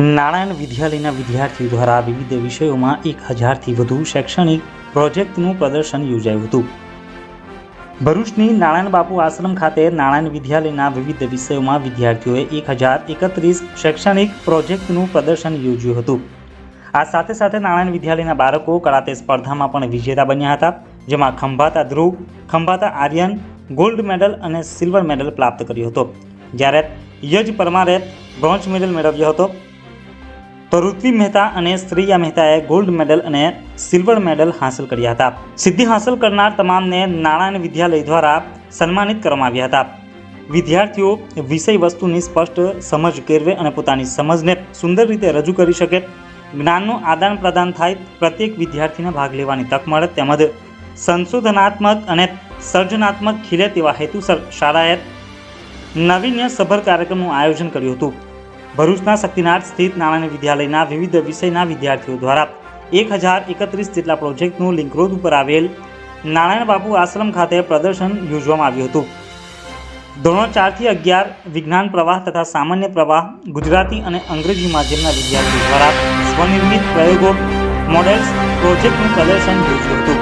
નારાયણ વિદ્યાલયના વિદ્યાર્થીઓ દ્વારા વિવિધ વિષયોમાં એક હજારથી વધુ શૈક્ષણિક પ્રોજેક્ટનું પ્રદર્શન યોજાયું હતું. ભરૂચની નારાયણ બાપુ આશ્રમ ખાતે નારાયણ વિદ્યાલયના વિવિધ વિષયોમાં વિદ્યાર્થીઓએ એક હજાર એકત્રીસ શૈક્ષણિક પ્રોજેક્ટનું પ્રદર્શન યોજ્યું હતું. આ સાથે સાથે નારાયણ વિદ્યાલયના બાળકો કરાતે સ્પર્ધામાં પણ વિજેતા બન્યા હતા, જેમાં ખંભાતા ધ્રુવ, ખંભાતા આર્યન, ગોલ્ડ મેડલ અને સિલ્વર મેડલ પ્રાપ્ત કર્યો હતો. જ્યારે યજ પરમારે બ્રોન્ઝ મેડલ મેળવ્યો હતો તો ઋત્વી મહેતા અને શ્રેયા મહેતાએ ગોલ્ડ મેડલ અને સિલ્વર મેડલ હાંસલ કર્યા હતા. સિદ્ધિ હાંસલ કરનાર તમામને નારાયણ વિદ્યાલય દ્વારા સન્માનિત કરવામાં આવ્યા હતા. વિદ્યાર્થીઓ વિષય વસ્તુની સ્પષ્ટ સમજ કેળવે અને પોતાની સમજને સુંદર રીતે રજૂ કરી શકે. જ્ઞાનનું આદાન પ્રદાન થાય, પ્રત્યેક વિદ્યાર્થીને ભાગ લેવાની તક મળે તેમજ સંશોધનાત્મક અને સર્જનાત્મક ખીલે તેવા હેતુસર શાળાએ નાવીન્ય સભર કાર્યક્રમનું આયોજન કર્યું હતું. ભરૂચના શક્તિનાથ સ્થિત નારાયણ વિદ્યાલયના વિવિધ વિષયના વિદ્યાર્થીઓ દ્વારા એક હજાર એકત્રીસ જેટલા પ્રોજેક્ટનું લિંક રોડ ઉપર આવેલ નારાયણ બાપુ આશ્રમ ખાતે પ્રદર્શન યોજવામાં આવ્યું હતું. ધોરણ ચારથી અગિયાર વિજ્ઞાન પ્રવાહ તથા સામાન્ય પ્રવાહ, ગુજરાતી અને અંગ્રેજી માધ્યમના વિદ્યાર્થીઓ દ્વારા સ્વનિર્મિત પ્રયોગો, મોડેલ્સ, પ્રોજેક્ટનું પ્રદર્શન યોજ્યું હતું.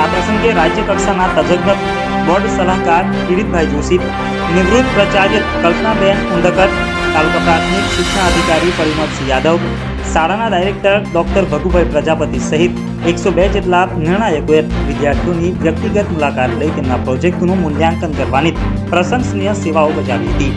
આ પ્રસંગે રાજ્ય કક્ષાના તજજ્ઞ, બોર્ડ સલાહકાર કિરીટભાઈ જોશી, નિવૃત્ત પ્રાચાર્ય કલ્પનાબેન ઉંડકર તાલુકા પ્રાથમિક શિક્ષણ અધિકારી પરિમલસિંહ યાદવ, શાળાના ડાયરેક્ટર ડોક્ટર ભગુભાઈ પ્રજાપતિ સહિત એકસો બે જેટલા નિર્ણાયકોએ વિદ્યાર્થીઓની વ્યક્તિગત મુલાકાત લઈ તેમના પ્રોજેક્ટનું મૂલ્યાંકન કરવાની પ્રશંસનીય સેવાઓ બજાવી હતી.